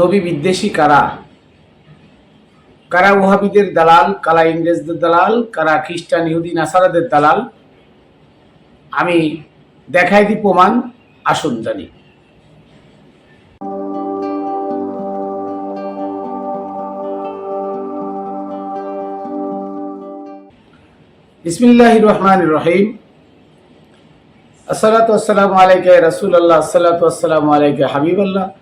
নবী বিদ্বেষী কারা? কারা ওহাবিদের দালাল, কারা ইংরেজদের দালাল, কারা খ্রিস্টান, ইহুদি, নাসারাদের দালাল? আমি দেখাই দিই প্রমাণ, আসুন জানি। বিসমিল্লাহ রহমান রহিম। আসসালাতু আসসালামু আলাইকা রাসূলুল্লাহ, আসসালাতু আসসালামু আলাইকা হাবিবাল্লাহ।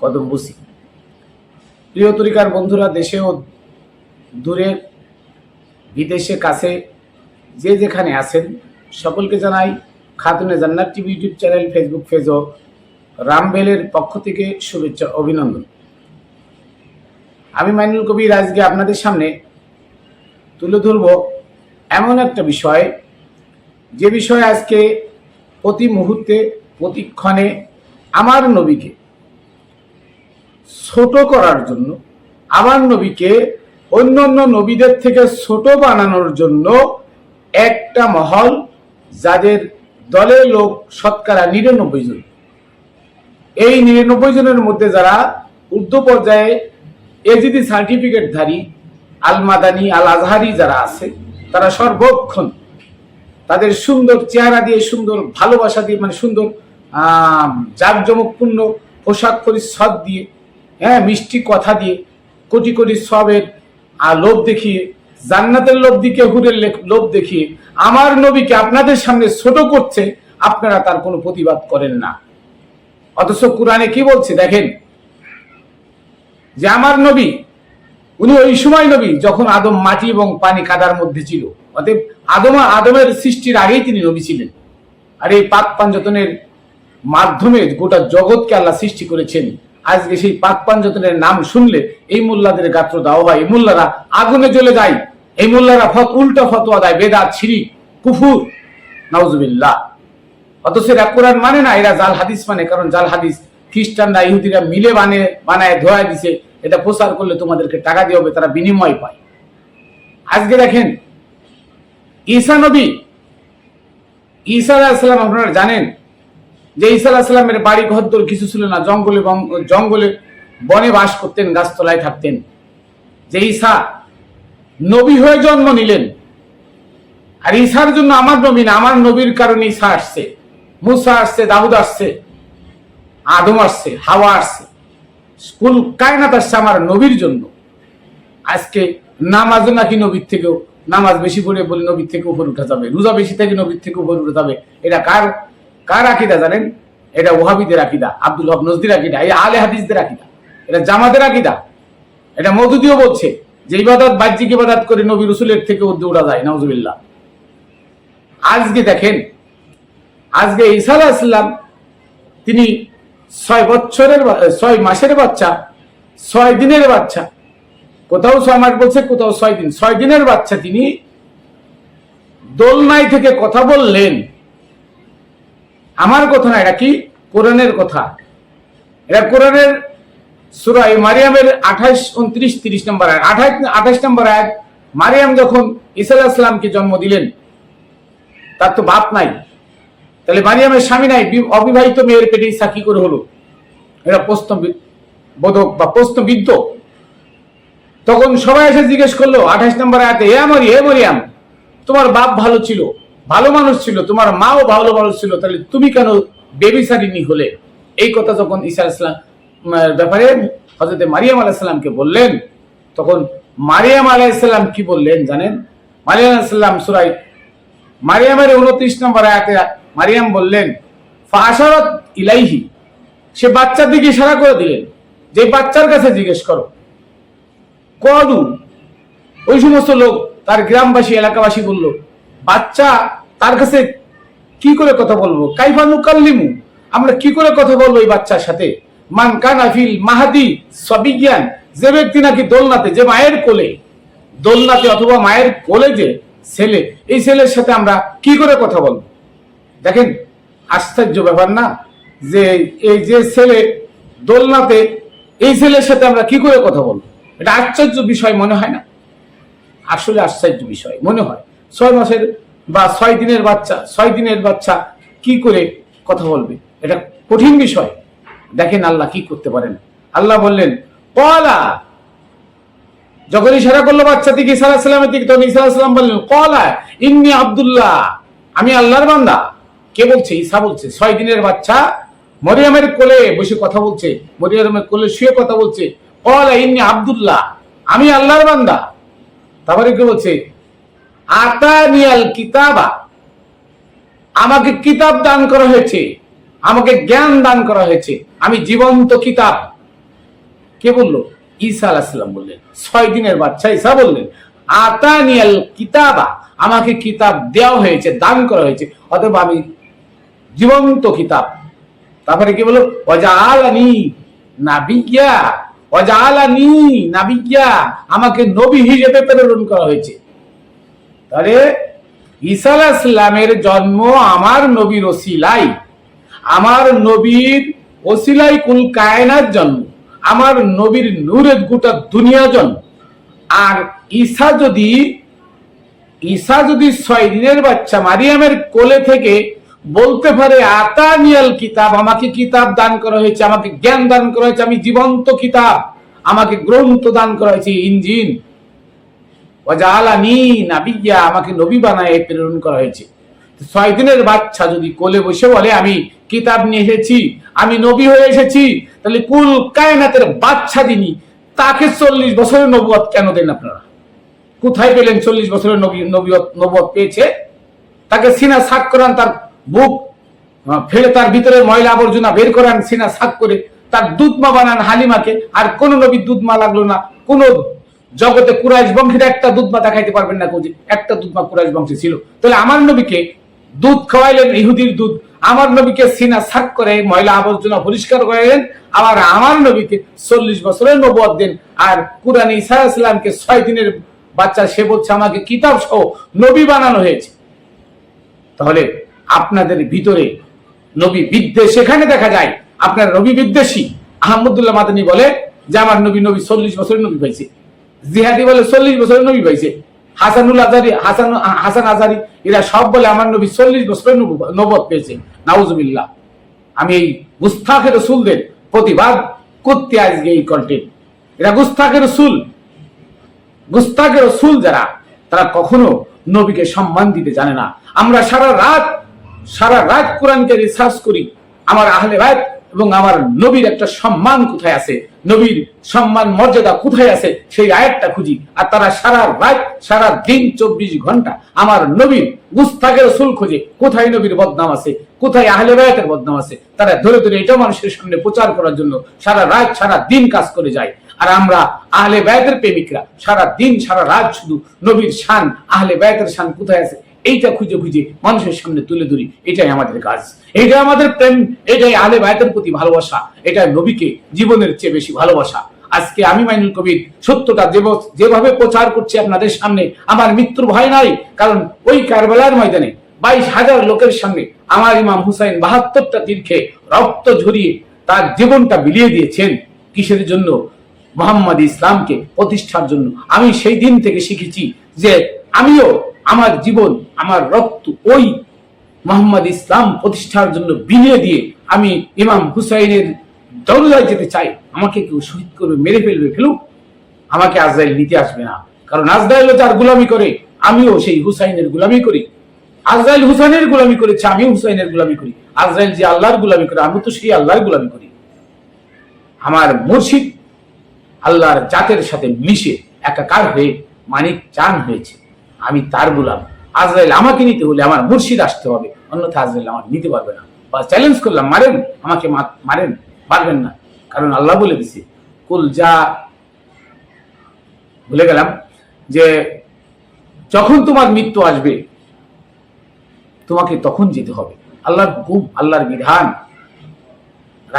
কদম বুসি প্রিয় তরিকার বন্ধুরা, দেশে ও দূরে বিদেশে কাছে যে যেখানে আছেন, সকলকে জানাই Khatune Jannat TV YouTube channel, Facebook page রামবেলের পক্ষ থেকে শুভেচ্ছা অভিনন্দন। আমি মাইনুল কবির, আজকে আপনাদের সামনে তুলে ধরব এমন একটা বিষয়, যে বিষয়ে আজকে প্রতি মুহূর্তে প্রতিক্ষণে আমার নবীকে ছোট করার জন্য, আমার নবীকে অন্য অন্য নবীদের থেকে ছোট বানানোর জন্য একটা মহল যাদের দলের লোক শতকরা নিরানব্বই জন। এই নিরানব্বই জনের মধ্যে যারা উর্দু পর্যায়ে এজিদি সার্টিফিকেটধারী আল মাদানি আল আজহারি যারা আছে, তারা সর্বক্ষণ তাদের সুন্দর চেহারা দিয়ে, সুন্দর ভালোবাসা দিয়ে মানে সুন্দর জাঁকজমকপূর্ণ পোশাক পরিচ্ছদ দিয়ে হ্যাঁ মিষ্টি কথা দিয়ে কোটি কোটি সবের, আর লোভ দেখিয়ে জান্নাতের লোভ দিকে হুরের লোভ দেখিয়ে আমার নবীকে আপনাদের সামনে ছোট করছে, আপনারা তার কোনো প্রতিবাদ করেন না। অথচ কোরআনে কি বলছে দেখেন? যে আমার নবী, উনি ওই সময় নবী, যখন আদম মাটি এবং পানি কাদার মধ্যে ছিল। অতএব আদম আদমের সৃষ্টির আগেই তিনি নবী ছিলেন। আর এই পাক পাঞ্জতনের মাধ্যমে গোটা জগৎকে আল্লাহ সৃষ্টি করেছেন। আজকে সেই পাক পাঞ্জতনের নাম শুনলে এই মোল্লাদের গাত্র দাও হয় এই মোল্লারা আগুনে জ্বলে যায়। এই মোল্লারা ফত উল্টা ফতোয়া দেয়। বেদা ছিরি কুফুর। নাউজুবিল্লাহ। অথচ এরা কোরআন মানে না, এরা জাল হাদিস মানে। কারণ জাল হাদিস খ্রিস্টানরা, ইহুদিরা মিলে বানে বানায় ধোয়া দিছে। এটা প্রচার করলে তোমাদেরকে টাকা দিয়ে হবে, তারা বিনিময় পায়। আজকে দেখেন, ঈসা নবী, ঈসা আলাহিসাল্লাম আপনারা জানেন যে ঈসা আলাহিসাল্লামের বাড়ি ঘরদোর কিছু ছিল না, জঙ্গলে জঙ্গলে বনে বাস করতেন, গাছতলায় থাকতেন। যে ঈসা নবী হয়ে জন্ম নিলেন, আর ঈশার জন্য আমার নবী না, আমার নবীর কারণে ঈশা আসছে। মুসা আসছে, দাউদ আসছে, আদম আসছে, হাওয়া আসছে। স্কুল কায়নাত আসছে আমার নবীর জন্য। আজকে নামাজও নাকি নবীর থেকেও, নামাজ বেশি পড়ে বলে নবীর থেকে উপরে উঠা যাবে, রোজা বেশি থেকে নবীর থেকে উপরে উঠে যাবে, এটা কার কার আকিদা জানেন? এটা ওহাবিদের আকিদা, আব্দুল হক নজদির আকিদা, এই আলে হাদিসদের আকিদা। এটা জামাতের আকিদা। এটা মধুদিও বলছে যে ইবাদত, বাহ্যিক ইবাদত করে নবী রসুলের থেকে উর্দে উড়া যায় নজবিল্লাহ আজকে দেখেন, আজকে ঈসা আলাহিসাল্লাম তিনি ছয় বছরের ছয় মাসের বাচ্চা, ছয় দিনের বাচ্চা। কোথাও ছয় মাস বলছে, কোথাও ছয় দিন। ছয় দিনের বাচ্চা তিনি দোলনাই থেকে কথা বললেন। আমার কথা না, এটা কি কোরআনের কথা? এটা কোরআনের সুরাই মারিয়ামের আঠাশ উনত্রিশ, তিরিশ নম্বর আয়াত। আঠাশ আঠাশ নম্বর আয়াত, মারিয়াম যখন ঈসা আলাহিসাল্লামকে জন্ম দিলেন, তার তো বাপ নাই। তাহলে মারিয়ামের স্বামী নাই অবিবাহিত মেয়ের পেটে ঈসা কি করে হলো? এটা প্রশ্ন বোধক বা প্রশ্নবিদ্ধ। তখন সবাই এসে জিজ্ঞেস করল আঠাশ নম্বর আয়াতে হে মরিয়াম, তোমার বাপ ভালো ছিল? ভালো মানুষ ছিল, তোমার মাও ভালো মানুষ ছিল, তাহলে তুমি কেন বেবিসারিনী হলে? এই কথা যখন ঈসা ইসলাম ব্যাপারে হজরতে মারিয়াম আলাহিসাল্লামকে বললেন, তখন মারিয়াম আলাইসাল্লাম কি বললেন জানেন? মারিয়াম আলাইসাল্লাম সুরাই মারিয়ামের উনত্রিশ নম্বর আয়াতে মারিয়াম বললেন ফাশারত ইলাইহি সে বাচ্চার দিকে ইশারা করে দিলেন, যে বাচ্চার কাছে জিজ্ঞেস করো। কদু ওই সমস্ত লোক তার গ্রামবাসী, এলাকাবাসী বলল বাচ্চা তার কাছে কি করে কথা বলব? কাইফা নুকাল্লিমু। আমরা কি করে কথা বলব এই বাচ্চার সাথে? মান কানাফিল মাহাদি সবিজ্ঞান যে ব্যক্তি নাকি দোলনাতে, যে মায়ের কোলে, দোলনাতে অথবা মায়ের কোলে যে ছেলে, এই ছেলের সাথে আমরা কি করে কথা বলব? দেখেন, আশ্চর্য ব্যাপার না যে এই যে ছেলে দোলনাতে, এই ছেলের সাথে আমরা কি করে কথা বলব? এটা আশ্চর্য বিষয় মনে হয় না? আসলে আশ্চর্য বিষয় মনে হয়। ছয় মাসের বা ছয় দিনের বাচ্চা, ছয় দিনের বাচ্চা কি করে কথা বলবে? এটা কঠিন বিষয়। দেখেন আল্লাহ কি করতে পারেন। আল্লাহ বললেন, কলা। যখন ইশারা করল বাচ্চা দিকে ইসা সালামের দিকে, তখন ইসা সালাম বললেন, কলা, ইন্নি আব্দুল্লাহ। আমি আল্লাহর বান্দা। কে বলছে? ঈসা বলছে, ছয় দিনের বাচ্চা মরিয়ামের কোলে বসে কথা বলছে, মরিয়মের কোলে শুয়ে কথা বলছে। কলা, ইন্নি আব্দুল্লাহ। আমি আল্লাহর বান্দা। তারপরে কি বলছে? আতানিয়াল কিতাবা। আমাকে কিতাব দান করা হয়েছে। আমাকে জ্ঞান দান করা হয়েছে। আমি জীবন্ত কিতাব। কে বলল? ঈসা আলাহিসাল্লাম বললেন। ছয় দিনের বাচ্চা ঈসা বললেন আতানিয়াল কিতাবা, আমাকে কিতাব দেওয়া হয়েছে, দান করা হয়েছে। অতএব আমি জীবন্ত কিতাব। তারপরে কি বলো অজালানি নাবিজ্ঞা অজালানি নাবিজ্ঞা আমাকে নবী হিসেবে প্রেরণ করা হয়েছে। তাহলে ঈসা আলাইহিস সালামের জন্ম আমার নবীর ওসিলাই আমার নবীর ওসিলাই কুল কায়নার জন্ম, আমার নবীর নূরের গোটা দুনিয়া জন্ম। আর ঈসা যদি ঈসা যদি ছয় দিনের বাচ্চা মারিয়ামের কোলে থেকে বলতে পারে, আতানিয়াল কিতাব, আমাকে কিতাব দান করা হয়েছে, আমাকে জ্ঞান দান করা হয়েছে, আমি জীবন্ত কিতাব, আমাকে গ্রন্থ দান করা হয়েছে ইঞ্জিন নাবিয়া আমাকে নবী বানায় প্রেরণ করা হয়েছে। ছয় দিনের বাচ্চা যদি কোলে বসে বলে, আমি কিতাব নিয়ে এসেছি, আমি নবী হয়ে এসেছি, তাহলে কুল কায়নাতের বাচ্চা দিনই, তাকে চল্লিশ বছরের নবুয়ত কেন দেন আপনারা? কোথায় পেলেন চল্লিশ বছরের নবী নবীয়ত নবুয়ত পেয়েছে? তাকে সিনা সাক করান, তার বুক ফেলে তার ভিতরে ময়লা আবর্জনা বের করান, সিনা সাক করে, তার দুধমা বানান হালিমাকে, আর কোন নবীর দুধমা লাগল না, কোন জগতে কুরাইশ বংশের একটা দুধমা দেখাইতে পারবেন না কোজি, একটা দুধমা কুরাইশ বংশে ছিল। তাহলে আমার নবীকে দুধ খাওয়াইলেন, ইহুদির দুধ। আমার নবীকে সিনা সাক করে, ময়লা আবর্জনা পরিষ্কার করাইলেন। আবার আমার নবীকে চল্লিশ বছরের নবদ দেন। আর কুরআন ইসা ইসলামকে ছয় দিনের বাচ্চা, সে বলছে আমাকে কিতাব সহ নবী বানানো হয়েছে। তাহলে আপনাদের ভিতরে নবী বিদ্বেষ সেখানে দেখা যায়। আপনার নবী বিদ্বেষী। আহমদুল্লাহ মাদানী বলে যে আমার নবী নবী চল্লিশ বছরের নবী পাইছে জিহাদি বলে চল্লিশ বছরের নবী পাইছে। হাসানুল আজারি, হাসান হাসান আজারি, এরা সব বলে আমার নবী চল্লিশ বছরের নবদ পেয়েছে। নাউজুবিল্লাহ। আমি এই গুস্তাখের রসুলদের প্রতিবাদ করতে আজকে এই কন্টেন্ট এরা গুস্তাখের রসুল। গুস্তাখের রসুল যারা, তারা কখনো নবীকে সম্মান দিতে জানে না। আমরা সারা রাত সারা রাত কোরআনকে রিসার্চ করি। আমার আহলে রাত এবং আমার নবীর একটা সম্মান কোথায় আছে? নবীর সম্মান, মর্যাদা কোথায় আছে সেই আয়াতটা খুঁজি। আর তারা সারা রাত, সারা দিন চব্বিশ ঘণ্টা আমার নবীর গুস্তাখের রসুল খোঁজে। কোথায় নবীর বদনাম আছে? কোথায় আহলে বায়াতের বদনাম আছে? তারা ধরে ধরে এটা মানুষের সামনে প্রচার করার জন্য সারা রাত, সারা দিন কাজ করে যায়। আর আমরা আহলে বায়াতের প্রেমিকরা সারা দিন, সারা রাত শুধু নবীর শান, আহলে বায়াতের শান কোথায় আছে? এইটা খুঁজে খুঁজে মানুষের সামনে তুলে ধরি, এটাই আমাদের কাজ। এটা আমাদের প্রেম, এটাই আহলে বায়াতের প্রতি ভালোবাসা এটা নবীকে জীবনের চেয়ে বেশি ভালোবাসা। আজকে আমি মাইনুল কবির, সত্যটা যেভাবে প্রচার করছি আপনাদের সামনে, আমার মৃত্যুর ভয় নাই, কারণ ওই কারবালার ময়দানে বাইশ হাজার লোকের সামনে আমার ইমাম হুসাইন বাহাত্তরটা তীর্থে রক্ত ঝরিয়ে তার জীবনটা বিলিয়ে দিয়েছেন। কিসের জন্য? মোহাম্মদ ইসলামকে প্রতিষ্ঠার জন্য। আমি সেই দিন থেকে শিখেছি যে আমিও আমার জীবন, আমার রক্ত, ওই মোহাম্মদ ইসলাম প্রতিষ্ঠার জন্য বিলিয়ে দিয়ে আমি ইমাম হুসাইনের দৌলায় যেতে চাই। আমাকে কেউ শহীদ করবে, মেরে ফেলবে, ফেলুক। আমাকে আজরাইল নিতে আসবে না। কারণ আজরাইল যার গুলামি করে, আমিও সেই হুসাইনের গুলামি করি। আজরাইল হুসাইনের গুলামি করেছে, আমিও হুসাইনের গুলামি করি। আজরাইল যে আল্লাহর গুলামি করে আমি তো সেই আল্লাহর গুলামি করি। আমার মুর্শিদ আল্লাহর জাতের সাথে মিশে, একাকার হয়ে মানিক চান হয়েছে। আমি তার গোলাম। আজরাইল আমাকে নিতে হলে আমার মুর্শিদ আসতে হবে। অন্যথা আজরাইল আমাকে নিতে পারবে না। বা চ্যালেঞ্জ করলাম, মারেন, আমাকে মারেন, পারবেন না। কারণ আল্লাহ বলে দিছে, কুল যা ভুলে গেলাম, যে যখন তোমার মৃত্যু আসবে, তোমাকে তখন যেতে হবে। আল্লাহর হুকুম, আল্লাহর বিধান।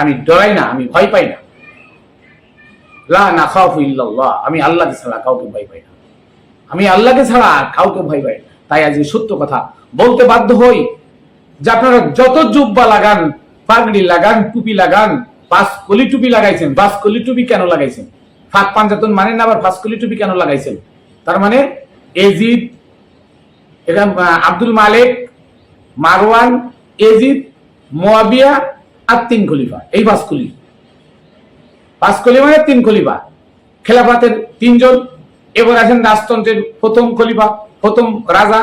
আমি ডরাই না, আমি ভয় পাই না। লা না ইল্লাল্লাহ। আমি আল্লাহকে ছাড়া কাউকে ভয় পাই না। আমি আল্লাহকে ছাড়া কাউকে ভয় পাই তাই আজ সত্য কথা বলতে বাধ্য হই যে আপনারা যত জুব্বা লাগান, পাগড়ি লাগান, টুপি লাগান পাঁচ কলি টুপি লাগাইছেন। পাঁচ কলি টুপি কেন লাগাইছেন? ফাঁক পাঞ্জাতন মানে না, আবার পাঁচ কলি টুপি কেন লাগাইছেন? তার মানে এজিদ এটা আব্দুল মালিক, মারওয়ান, এজিদ, মোয়াবিয়া আর তিন খলিফা। এই পাঁচ কলি পাঁচ খলিফা মানে তিন খলিফা। খেলাফাতের তিনজন এবার আছেন রাজতন্ত্রের প্রথম খলিফা, প্রথম রাজা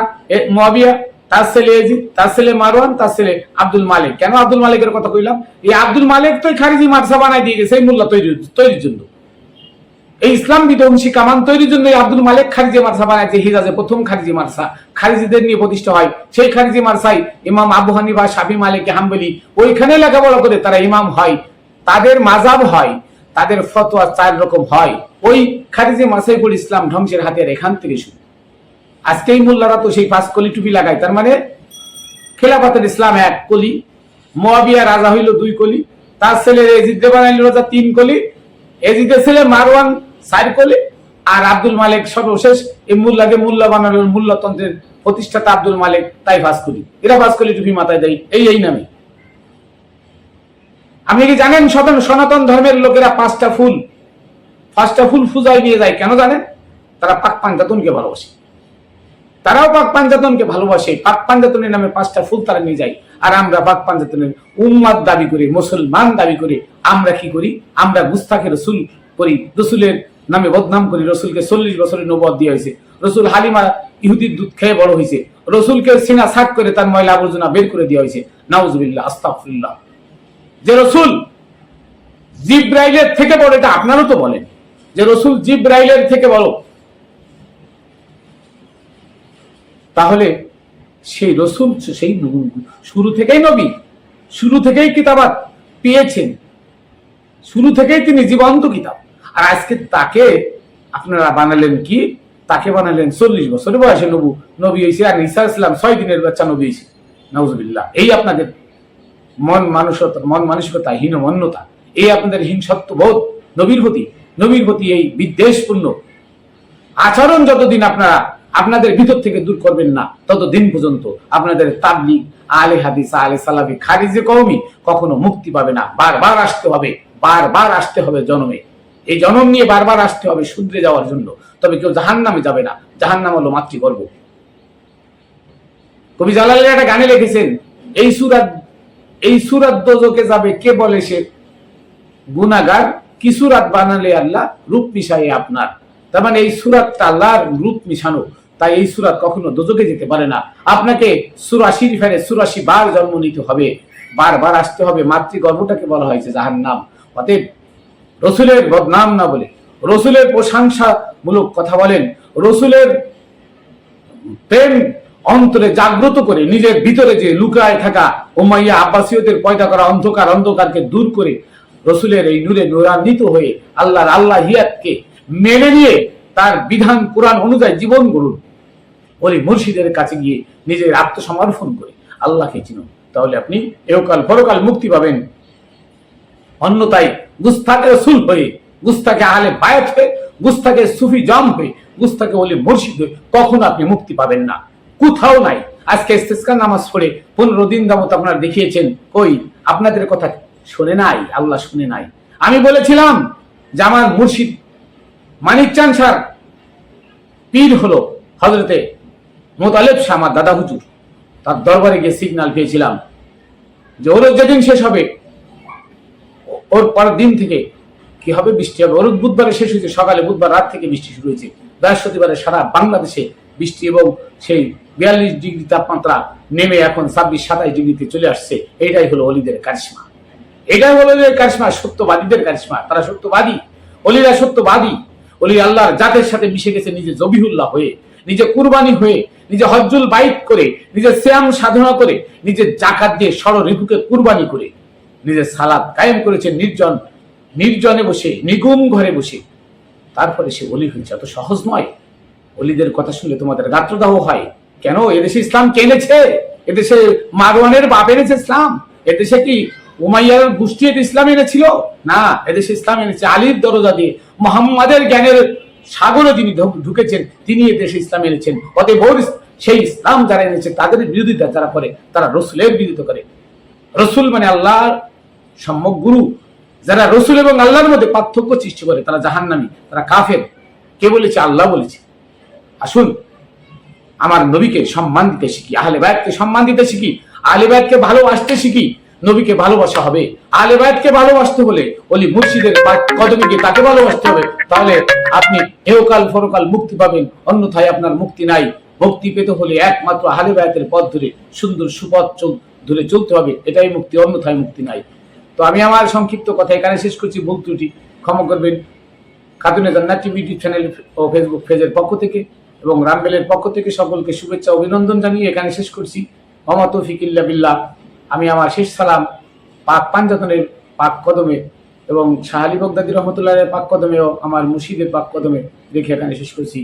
মুয়াবিয়া, তার ছেলে এজিদ, তার ছেলে মারওয়ান, তার ছেলে আব্দুল মালিক। কেন আব্দুল মালিকের কথা কইলাম? এই আব্দুল মালিক তো খারিজি মাদ্রাসা বানাই দিয়ে গেছে, এই মোল্লা তৈরি, তৈরির জন্য। এই ইসলাম বিধ্বংসী কামান তৈরির জন্য আব্দুল মালিক খারিজি মাদ্রাসা বানাইছে, হিজাজে প্রথম খারিজি মাদ্রাসা। খারিজিদের নিয়ে প্রতিষ্ঠা হয়। সেই খারিজি মাদ্রাসায় ইমাম আবু হানিফা, শাফি মালিক, হাম্বলি ওইখানে লেখাপড়া করে তারা ইমাম হয়। তাদের মাজাব হয়, তাদের ফতোয়া চার রকম হয়। ওই খারিজি মাসাইকুল ইসলাম ধ্বংসের হাতের এখান থেকে শুরু। আজকে এই মোল্লারা তো সেই পাঁচ কলি টুপি লাগায়, তার মানে খেলাফাতের ইসলাম এক কলি, মোয়াবিয়া রাজা হইল দুই কলি, তার ছেলে এজিদ বানাইল রাজা তিন কলি, এজিদের ছেলে মারওয়ান চার কলি, আর আব্দুল মালিক সর্বশেষ, এই মুল্লাকে মুল্লা বানালো মূল্যতন্ত্রের প্রতিষ্ঠাতা আব্দুল মালিক, তাই পাঁচ কলি। এরা পাঁচ কলি টুপি মাথায় দেয়, এই এই নামে। আপনি কি জানেন সনাতন ধর্মের লোকেরা পাঁচটা ফুল পাঁচটা ফুল পূজায় নিয়ে যায়, কেন জানেন? তারা পাক পাঞ্জাতনকে ভালোবাসে। তারাও পাক পাঞ্জাতনকে ভালোবাসে। পাক পাঞ্জাতনের নামে পাঁচটা ফুল তারা নিয়ে যায়। আর আমরা পাক পাঞ্জাতনের উম্মাদ দাবি করি, মুসলমান দাবি করি। আমরা কি করি? আমরা গুস্তাখে রসুল করি, রসুলের নামে বদনাম করি। রসুলকে চল্লিশ বছরের নবদ দিয়ে হয়েছে। রসুল হালিমা ইহুদির দুধ খেয়ে বড় হয়েছে। রসুলকে সিনা সাক করে তার ময়লা আবর্জনা বের করে দেওয়া হয়েছে। নাউজুবিল্লাহ আস্তাফুল্লাহ যে রসুল জিব্রাইলের থেকে বড়, এটা আপনারও তো বলেন। যে রসুল জিব্রাইলের থেকে বড় তাহলে সেই রসুল, সেই শুরু থেকেই নবী, শুরু থেকেই কিতাবাত পেয়েছেন, শুরু থেকেই তিনি জীবন্ত কিতাব। আর আজকে তাকে আপনারা বানালেন কি? তাকে বানালেন চল্লিশ বছর বয়সে নবু, নবী হয়েছে আর ঈসা ইসলাম ছয় দিনের বাচ্চা নবী হয়েছে নজবিল্লাহ এই আপনাদের মন মানসতা মন মানসিকতা হীনমন্যতা এই আপনাদের হিংসত্ব বোধ নবীর প্রতি। নবীর প্রতি এই বিদ্বেষপূর্ণ আচরণ যতদিন আপনারা আপনাদের ভিতর থেকে দূর করবেন না, ততদিন পর্যন্ত আপনাদের তাবলিগ আলে হাদিস আলে সালাফি, খারিজে কওমি কখনো মুক্তি পাবে না, বারবার আসতে হবে, বারবার আসতে হবে জন্মে। এই জন্ম নিয়ে বারবার আসতে হবে শুধরে যাওয়ার জন্য। তবে কেউ জাহান নামে যাবে না জাহান নাম হলো মাতৃগর্ভ। কবি জালালের একটা গানে লিখেছেন, এই সুরাত এই সুরাত দোজকে যাবে কে বলে সে? গুনাগার কি সুরাত বানালে আল্লাহ? রূপ মিশাই আপনার। তার মানে এই সুরাতটা আল্লাহর রূপ মিশানো। তাই এই সুরাত কখনো দোজকে যেতে পারে না। আপনাকে সুরাশির ফেরে সুরাশি বার জন্ম নিতে হবে। বারবার আসতে হবে। মাতৃগর্ভটাকে বলা হয়েছে যাহার নাম অতএব রসুলের বদনাম না বলে, রসুলের প্রশংসামূলক কথা বলেন, রসুলের প্রেম অন্তরে জাগ্রত করে নিজের ভিতরে যে লুকায় থাকা উমাইয়া আব্বাসীয়দের পয়দা করা অন্ধকার অন্ধকারকে দূর করে রসুলের এই নূরে নূরান্বিত হয়ে আল্লাহর আল্লাহ হিয়াতকে মেনে নিয়ে তার বিধান কোরআন অনুযায়ী জীবন গড়ুন। ওই মুর্শিদের কাছে গিয়ে নিজের আত্মসমর্পণ করে আল্লাহকে চিনুন। তাহলে আপনি এহকাল পরকাল মুক্তি পাবেন। অন্যতায় গুস্তাকে রসুল হয়ে, গুস্তাকে আলে বায়াত হয়ে, গুস্তাকে সুফি জম হয়ে, গুস্তাকে ওলি মুর্শিদ হয়ে কখনো আপনি মুক্তি পাবেন না। কোথাও নাই। আজকে নামাজ পড়ে পনেরো দিন দামত আপনারা দেখিয়েছেন, কই, আপনাদের কথা শুনে নাই, আল্লাহ শুনে নাই। আমি বলেছিলাম যে আমার মুর্শিদ মানিক চান স্যার, পীর হলো হজরতে মোতালেব শাহ, আমার দাদা হুজুর। তার দরবারে গিয়ে সিগন্যাল পেয়েছিলাম যে ওর যেদিন শেষ হবে, ওর পরের দিন থেকে কি হবে বৃষ্টি হবে? ওর বুধবারে শেষ হয়েছে, সকালে বুধবার রাত থেকে বৃষ্টি শুরু হয়েছে। বৃহস্পতিবারে সারা বাংলাদেশে বৃষ্টি এবং সেই বিয়াল্লিশ ডিগ্রি তাপমাত্রা নেমে এখন ছাব্বিশ, সাতাইশ ডিগ্রিতে চলে আসছে। এটাই হলো অলিদের কারিশমা। এটাই হলো যে কারিশমা, সত্যবাদীদের কারিশমা। তারা সত্যবাদী, অলিরা সত্যবাদী। অলি আল্লাহর জাতের সাথে মিশে গেছে নিজে জবিহুল্লাহ হয়ে, নিজে কুরবানি হয়ে, নিজে হজ্জুল বাইত করে, নিজে শ্যাম সাধনা করে নিজের জাকাত দিয়ে ষড় রিপুকে কুরবানি করে নিজের সালাদ কায়েম করেছে নির্জন, নির্জনে বসে, নিগুম ঘরে বসে। তারপরে সে অলি হয়েছে। এত সহজ নয়। অলিদের কথা শুনলে তোমাদের গাত্রদাহ হয়। কেন? এদেশে ইসলাম কে এনেছে? এদেশে মারওয়ানের বাপ এনেছে ইসলাম। এদেশে কি উমাইয়ার গোষ্ঠী এটা ইসলাম এনেছিল? না, এদেশে ইসলাম এনেছে। আলীর দরজা দিয়ে মোহাম্মদের জ্ঞানের সাগরে ঢু- ঢুকেছেন, তিনি এদেশে ইসলাম এনেছেন। অতএব সেই ইসলাম যারা এনেছে, তাদের বিরোধিতা যারা করে, তারা রসুলের বিরোধিতা করে। রসুল মানে আল্লাহর সম্যক গুরু। যারা রসুল এবং আল্লাহর মধ্যে পার্থক্য সৃষ্টি করে, তারা জাহান্নামী, তারা কাফের। কে বলেছে? আল্লাহ বলেছে। আসুন, আমার নবীকে সম্মান দিতে শিখি, আহলে বায়াতকে সম্মান দিতে শিখি, আহলে বায়াতকে ভালোবাসতে শিখি। নবীকে ভালোবাসা হবে, আহলে বায়াতকে ভালোবাসতে হলে ওলি মুর্শিদের পা- কদমে গিয়ে তাকে ভালোবাসতে হবে, তাহলে আপনি এহকাল পরকাল মুক্তি পাবেন, অন্যথায় আপনার মুক্তি নাই। মুক্তি পেতে হলে একমাত্র আহলে বায়াতের পথ ধরে সুন্দর সুপথ ধরে চলতে হবে, এটাই মুক্তি, অন্যথায় মুক্তি নাই। তো আমি আমার সংক্ষিপ্ত কথা এখানে শেষ করছি, ভুল ত্রুটি ক্ষমা করবেন। খাতুনে টিভি ইউটিউব চ্যানেল ও ফেসবুক পেজের পক্ষ থেকে এবং রামবেলের পক্ষ থেকে সকলকে শুভেচ্ছা, অভিনন্দন জানিয়ে এখানে শেষ করছি। মমা তৌফিক ইল্লা বিল্লাহ। আমি আমার শেষ সালাম পাক পাঞ্জাতনের পাক কদমে এবং শাহালি বগদাদি রহমতুল্লাহের পাক কদমেও, আমার মুর্শিদের পাক কদমে রেখে এখানে শেষ করছি।